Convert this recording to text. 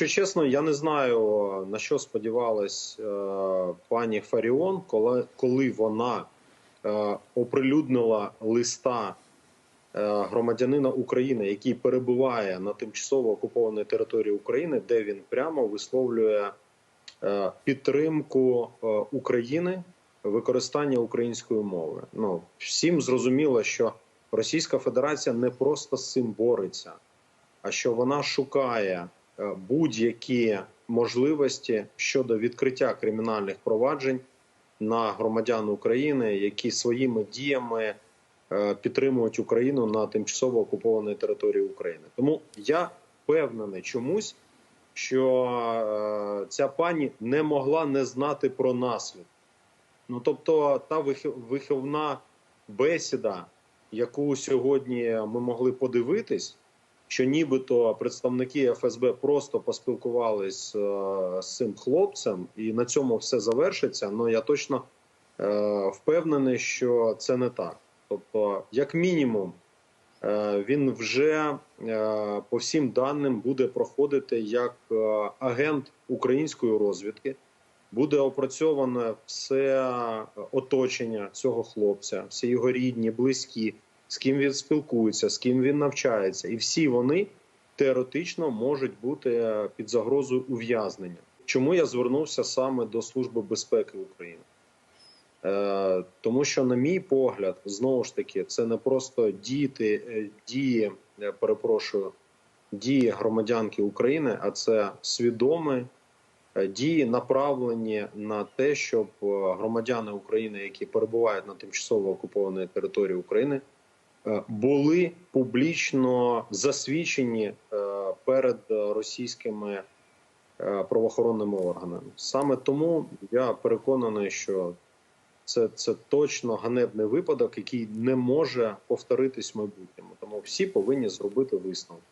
Якщо чесно, я не знаю на що сподівалась е, пані Фаріон, коли, коли вона е, оприлюднила листа е, громадянина України, який перебуває на тимчасово окупованій території України, де він прямо висловлює е, підтримку е, України використання української мови. Ну всім зрозуміло, що Російська Федерація не просто з цим бореться, а що вона шукає будь-які можливості щодо відкриття кримінальних проваджень на громадян України, які своїми діями е, підтримують Україну на тимчасово окупованій території України. Тому я впевнений чомусь, що е, ця пані не могла не знати про наслідки. Ну тобто, та виховна бесіда, яку сьогодні ми могли подивитись, що нібито представники ФСБ просто поспілкувались е, з цим хлопцем, і на цьому все завершиться. Ну я точно е, впевнений, що це не так. Тобто, як мінімум, е, він вже по всім даним буде проходити як агент української розвідки. Буде опрацьоване все оточення цього хлопця, всі його рідні, близькі, з ким він спілкується, з ким він навчається, і всі вони теоретично можуть бути під загрозою ув'язнення. Чому я звернувся саме до Служби безпеки України? Е, тому що, на мій погляд, знову ж таки, це не просто діти, е, дії, я перепрошую, дії громадянки України, а це свідомі е, дії, направлені на те, щоб е, громадяни України, які перебувають на тимчасово окупованій території України, е, були публічно засвідчені е, перед е, російськими е, правоохоронними органами. Саме тому я переконаний, що це, це точно ганебний випадок, який не може повторитись в майбутньому. Тому всі повинні зробити висновок.